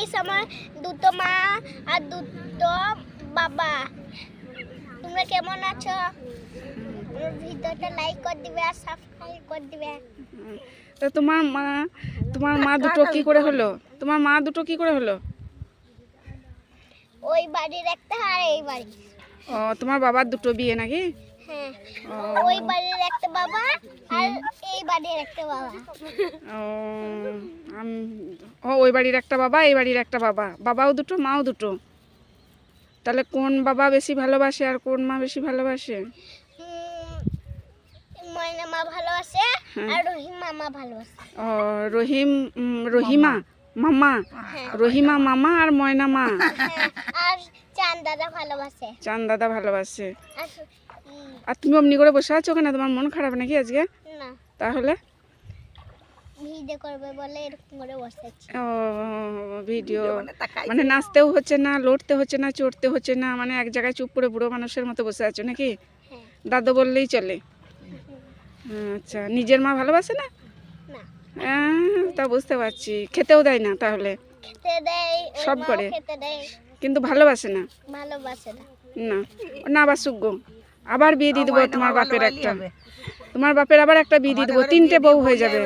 Please আমার দুটো মা আর দুটো বাবা। তোমরা কেমন আছো? ভিডিওটা লাইক করে দিবে আর সাবস্ক্রাইব করে দিবে। তা তোমার মা তোমার মা দুটো কি করে হলো? তোমার মা দুটো কি করে হলো? ওই বাড়ির একটা আর এই বাড়ি ও তোমার বাবার দুটো বিয়ে নাকি? হ্যাঁ ওই বাড়ির একটা বাবা আর এই বাড়ির একটা বাবা। ও ওই বাড়ির একটা বাবা এই বাড়ির একটা বাবা। বাবাও দুটো মাও দুটো। তাহলে কোন বাবা বেশি ভালোবাসে আর কোন মা বেশি ভালোবাসে? ময়না মা ভালোবাসে হ্যাঁ। আর রহিম মামা ভালোবাসে। ও রহিম রহিমা মামা। হ্যাঁ। রহিমা মামা আর ময়না মা। হ্যাঁ, আর ভালোবাসে। দাদা ভালোবাসে। আর তুমি অমনি করে বসে আছো কেন? তোমার মন খারাপ নাকি আজকে? না। তাহলে? ভিডিও করবে বলে এরকম করে বসেছি। ও ভিডিও। মানে নাচতেও হচ্ছে না লড়তে হচ্ছে না চড়তে হচ্ছে না মানে এক জায়গায় চুপ করে বুড়ো মানুষের মতো বসে আছো নাকি? হ্যাঁ। দাদু বললেই চলে। আচ্ছা নিজের মা ভালোবাসে না? না। তা বুঝতে পারছি। খেতেও দেয় না তাহলে? সব করে। খেতে কিন্তু ভালোবাসে না? ভালোবাসে না। না। না আবার সুগ্য আবার বিয়ে দিয়ে দেবো তোমার বাপের একটা। তোমার বাপের আবার একটা বিয়ে দিয়ে দেবো তিনটে বউ হয়ে যাবে।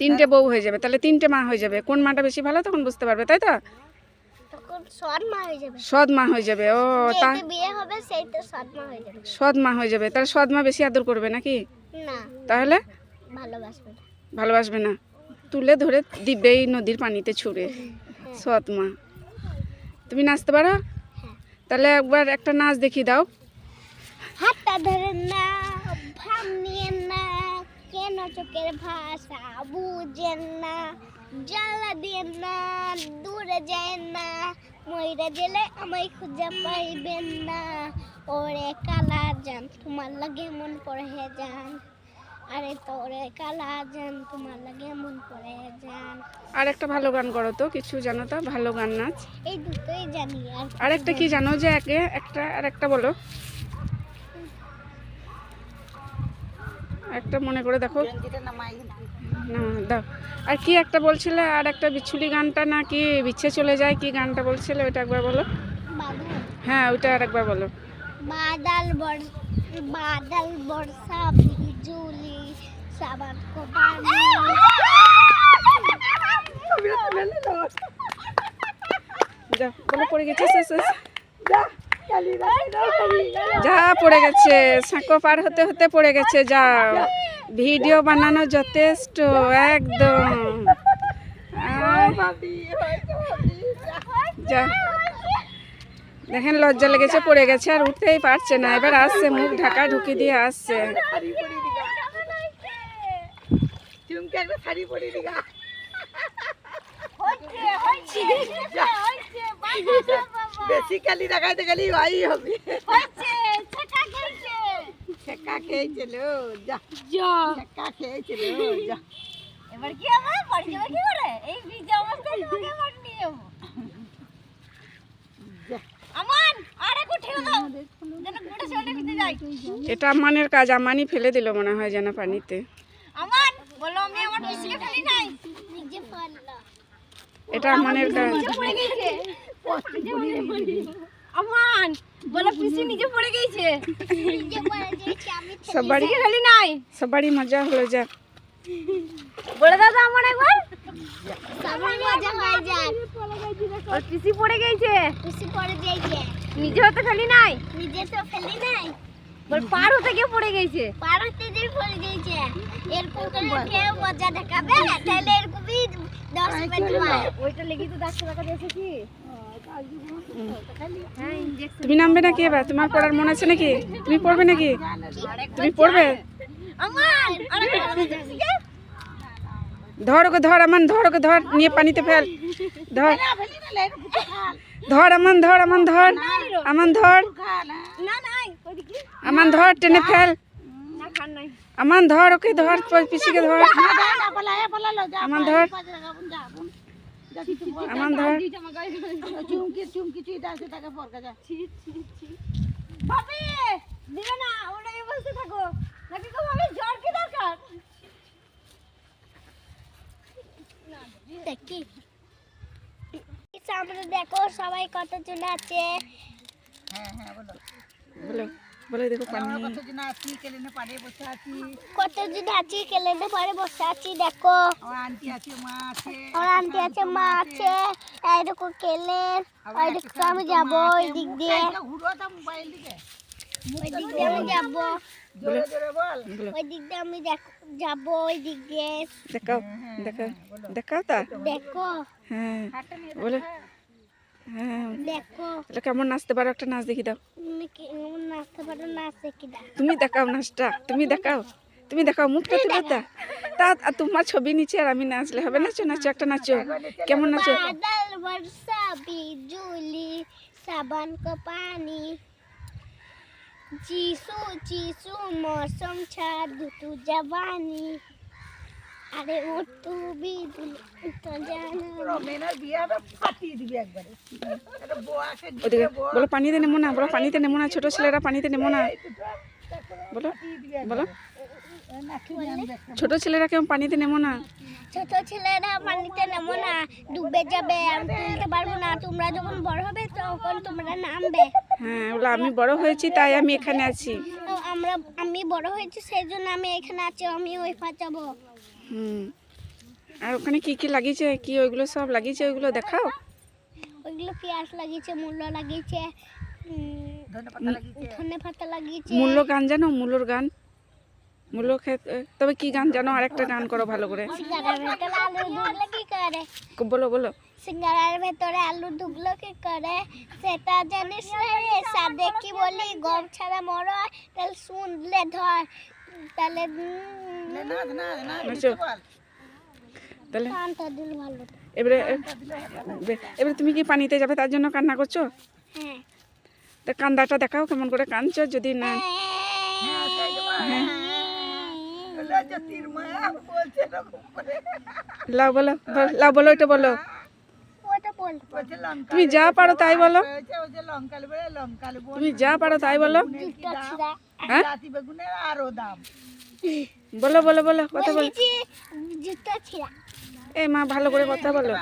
তিনটে বউ হয়ে যাবে তাহলে তিনটে মা হয়ে যাবে। কোন মাটা বেশি ভালো তখন বুঝতে পারবে তাই তো? সৎ মা হয়ে যাবে। সৎ মা হয়ে যাবে ও তা যেতে বিয়ে হবে সেই তো সৎ মা হয়ে যাবে। সৎ মা হয়ে যাবে তাহলে সৎ মা বেশি আদর করবে নাকি? না। তাহলে? ভালোবাসবে না। তুলে ধরে দিবে এই নদীর পানিতে ছুঁড়ে। সৎ মা। তুমি নাচতে পারো? হ্যাঁ। তাহলে একবার একটা নাচ দেখিয়ে দাও। হাতটা না ভাব না কেন চোখের ভাষা বুঝেন না জ্বালা দিয়ে না দূরে যায় না ময়রা গেলে আমায় খুঁজে পাইবেন না। ওরে কালা যান তোমার লাগে মন পড়ে যান আরে তোরে কালা যান তোমার লাগে মন পড়ে যান আর একটা ভালো গান করো তো কিছু জানো তো ভালো গান নাচ। এই দুটোই জানি আর আর একটা কি জানো যে একে একটা আর একটা বলো। একটা মনে করে দেখো। না দাও। আর কি একটা বলছিলে? আর একটা বিচ্ছুলি গানটা না কি বিচ্ছে চলে যায়? কি গানটা বলছিলে? ওইটা একবার বলো। হ্যাঁ ওইটা আর একবার বলো। বাদাল বাদাল বর্ষা বিজুলি যা বলো পড়ে গেছে? শেষ যা। পড়ে গেছে সাঁকো পার হতে হতে পড়ে গেছে যা ভিডিও বানানো যথেষ্ট একদম যা দেখেন লজ্জা লেগেছে পড়ে গেছে আর উঠতেই পারছে না এবার আসছে মুখ ঢাকা ঢুকি দিয়ে আসছে কালি দেখাইতে গেলি ভাই হবে। ছেকা খেয়েছিল যা। ছেকা খেয়েছিল যা। এবার কি আমার বাড়ি যাবে কি করে? এই ভিজে অবস্থায় তোমাকে বাড়ি নিয়ে যাব। আমান আরে উঠে দাও। যেন পুরো চলে ভিজে যাই। এটা আমানের কাজ আমানই ফেলে দিল মনে হয় যেন পানিতে। আমান বলো আমি আমার পিসিকে ফেলি নাই। নিজে পারলা এটা আমানের কাজ। পড়ে গেছে। আমান বলো পিসি নিজে পড়ে গেছে। নিজে পড়ে সব বাড়ি ফেলি নাই। সব বাড়ি মজা হলো যা। বলে তো আমার একবার। সবার মজা হয়ে যাক ওর পিসি পড়ে গেছে। পিসি পড়ে গেছে। নিজে হতে ফেলি নাই? নিজে তো ফেলি নাই। বল পার হতে গিয়ে পড়ে গেছে। পার হতে দিয়ে পড়ে গেছে। এরকম করে কেউ মজা দেখাবে তাহলে এরকমই দশ মিনিট ওইটা লেগে তো ডাক্তার এসেছি হ্যাঁ ইঞ্জেকশন তুমি নামবে নাকি এবার? তোমার পড়ার মন আছে নাকি? তুমি পড়বে নাকি? তুমি পড়বে। ধর ওকে ধর আমান ধর ওকে ধর নিয়ে পানিতে ফেল। ধর। ধর আমান ধর আমান ধর। আমান ধর। আমান ধর টেনে ফেল। আমান ধর ওকে ধর পিসিকে ধর। আমান ধর। আমান ধর। চুমকি চুমকি চুইটা আছে তাকে ফরকা যা ভাবি দিবে না ওটা এই বসে থাকো। নাকি কো ভাবি জ্বর কি দরকার? দেখি। আমরা দেখো সবাই কতজন আছে। হ্যাঁ হ্যাঁ বলো। বলো। বলে দেখো পানি। আমরা কতজন আছি কেলেনে পাড়ে বসে আছি? কতজন আছি কেলেনে পরে বসে আছি দেখো। আমার আন্টি আছে মা আছে আমার আন্টি আছে মা আছে। এই দেখো কেলেন ওই দিক থেকে আমি যাব ওই দিক দিয়ে। ঘুরো তো মোবাইল দিকে। ওই দিক দিয়ে আমি যাব। জোরে জোরে বল। ওই দিক দিয়ে আমি দেখ- যাব ওই দিক দিয়ে। দেখাও দেখাও দেখাও তা। দেখো। হ্যাঁ বলো। হ্যাঁ দেখো তাহলে কেমন নাচতে পারো একটা নাচ দেখি দাও তুমি কি এমন নাচতে পারো নাচে কি না তুমি দেখাও নাচটা তুমি দেখাও তুমি দেখাও মুখটা তুলে তা তা আর তোমার ছবি নিচে আর আমি নাচলে হবে নাচো নাচো একটা নাচো কেমন নাচো बादल वर्षा बिजुली सावन को पानी चीसू चीसू मौसम छा तू जवानी আরে ও বলো পানিতে নেমো না বলো পানিতে নেমো না ছোট ছেলেরা পানিতে নেমো না। বলো বলো। ছোট ছেলেরা কেমন পানিতে নেমো না? ছোট ছেলেরা পানিতে নেমো না ডুবে যাবে আমি তুলতে পারব না তোমরা যখন বড় হবে তখন তোমরা নামবে। হ্যাঁ বলো আমি বড় হয়েছি তাই আমি এখানে আছি। আমরা আমি বড় হয়েছি সেই জন্য আমি এখানে আছি আমি ওই ফাঁচাবো। হুম। আর ওখানে কি কি লাগিয়েছে? কি ওইগুলো সব লাগিয়েছে? ওইগুলো দেখাও। ওইগুলো পেঁয়াজ লাগিয়েছে মূল্য লাগিয়েছে ধনে পাতা লাগিয়েছে। মূল্য গান জানো? মূল্যর গান। মূল্য তবে কি গান জানো? আর একটা গান করো ভালো করে। বলো বলো। সিঙ্গারার ভেতরে আলু ঢুকলো কি করে? সেটা জানিস রে? সাদে কি বলি গম ছাড়া মর তাহলে শুনলে ধর। তাহলে তাহলে কানটা দিল ভালো তো। এবারে এবারে তুমি কি পানিতে যাবে তার জন্য কান্না করছ? হ্যাঁ। তা কান্দাটা দেখাও কেমন করে কাঁদছো যদি না। হ্যাঁ সেই যে বল। বলে জ্যোতির মা বলছে এরকম করে। লাও বলো বল- লাও বলো এটা বলো। তুমি যা পারো তাই বলো। হয়েছে ওই যে লঙ্কা লেবে লঙ্কা লেবু তুমি যা পারো তাই বলো। জুতো হ্যাঁ? জাতি বেগুনের আরও দাম। বলো বলো বলো কথা বলো। এ মা ভালো করে কথা বলো।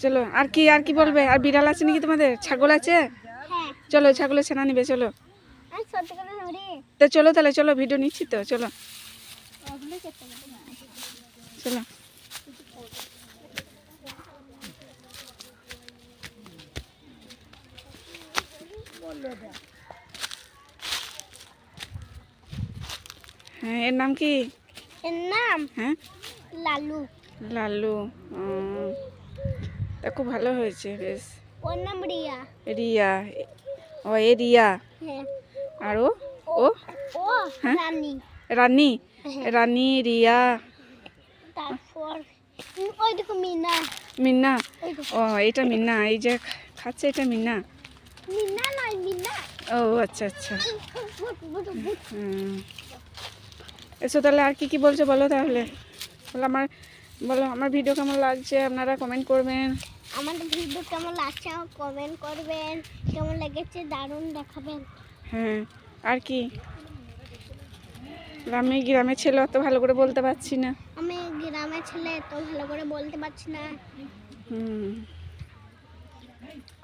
চলো আর কি আর কি বলবে? আর বিড়াল আছে নাকি তোমাদের? ছাগল আছে? হ্যাঁ। চলো ছাগলের ছানা নিবে চলো। তো চলো তাহলে চলো ভিডিও নিচ্ছি তো চলো। ওগুলো চেপে দেবো না। চলো হ্যাঁ এর নাম কি? এর নাম হ্যাঁ? লালু। লালু তা খুব ভালো হয়েছে বেশ। ওর নাম রিয়া। রিয়া ও এ রিয়া। হ্যাঁ। আর ও? ও হ্যাঁ? রানী। রানী? হ্যাঁ। রানী রিয়া। তারপর ওই দেখো মিনা। দেখো। ও এটা মিনা। এই যে খাচ্ছে এটা মিন্না মিনা নয় মিনা। ও আচ্ছা আচ্ছা। হুম। এসো তাহলে আর কি কি বলছো বলো তাহলে? বলো আমার বলো আমার ভিডিও কেমন লাগছে? আপনারা কমেন্ট করবেন। আমাদের ভিডিও কেমন লাগছে কমেন্ট করবেন। কেমন লেগেছে দারুণ দেখাবেন। হ্যাঁ আর কি? গ্রামে গ্রামে ছেলে অত ভালো করে বলতে পারছি না। আমি গ্রামের ছেলে তো ভালো করে বলতে পারছি না। হুম।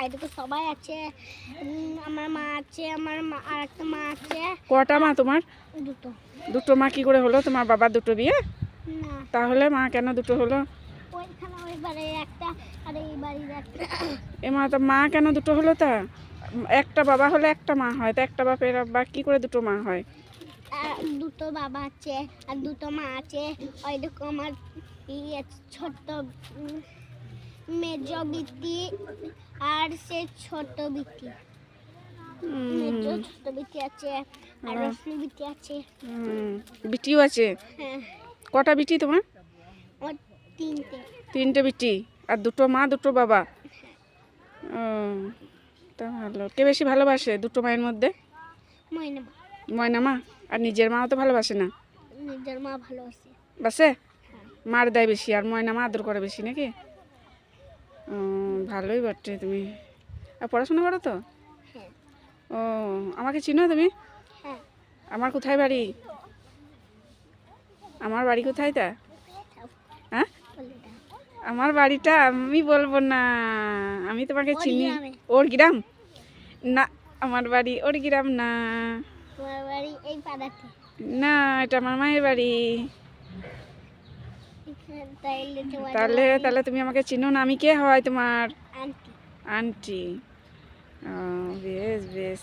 এদিকে সবাই আছে আমার মা আছে আমার মা আর একটা মা আছে। কটা মা তোমার? দুটো। দুটো মা কি করে হলো? তোমার বাবার দুটো বিয়ে না। তাহলে মা কেন দুটো হলো? ওইখানে ওই একটা আর এই বাড়ির একটা। এ মা তো মা কেন দুটো হলো তা? একটা বাবা হলে একটা মা হয় তা একটা বাপের বা কি করে দুটো মা হয়? দুটো বাবা আছে আর দুটো মা আছে। ওই দেখো আমার ছোট্ট মেজ বিটি আর সে ছোট বিটি। মেজ ছোট আছে আর। রশ্মি আছে। বিটিও আছে? হ্যাঁ। কটা বিটি তোমার? তিনটে। তিনটে বিটি আর দুটো মা দুটো বাবা? ও তা ভালো। কে বেশি ভালোবাসে দুটো মায়ের মধ্যে? ময়না মা। আর নিজের মাও তো ভালোবাসে না? নিজের মা ভালোবাসে। বাসে? মার দেয় বেশি আর ময়না মা আদর করে বেশি নাকি? ভালোই বটে তুমি। আর পড়াশোনা করো তো? ও আমাকে চিনো তুমি? আমার কোথায় বাড়ি? আমার বাড়ি কোথায় তা? হ্যাঁ? আমার বাড়িটা আমি বলব না। আমি তোমাকে চিনি। ওর গ্রাম? না আমার বাড়ি ওর গ্রাম না। না এটা আমার মায়ের বাড়ি। তাহলে তাহলে তুমি আমাকে চিনো না আমি কে হয় তোমার? আন্টি। বেশ বেশ।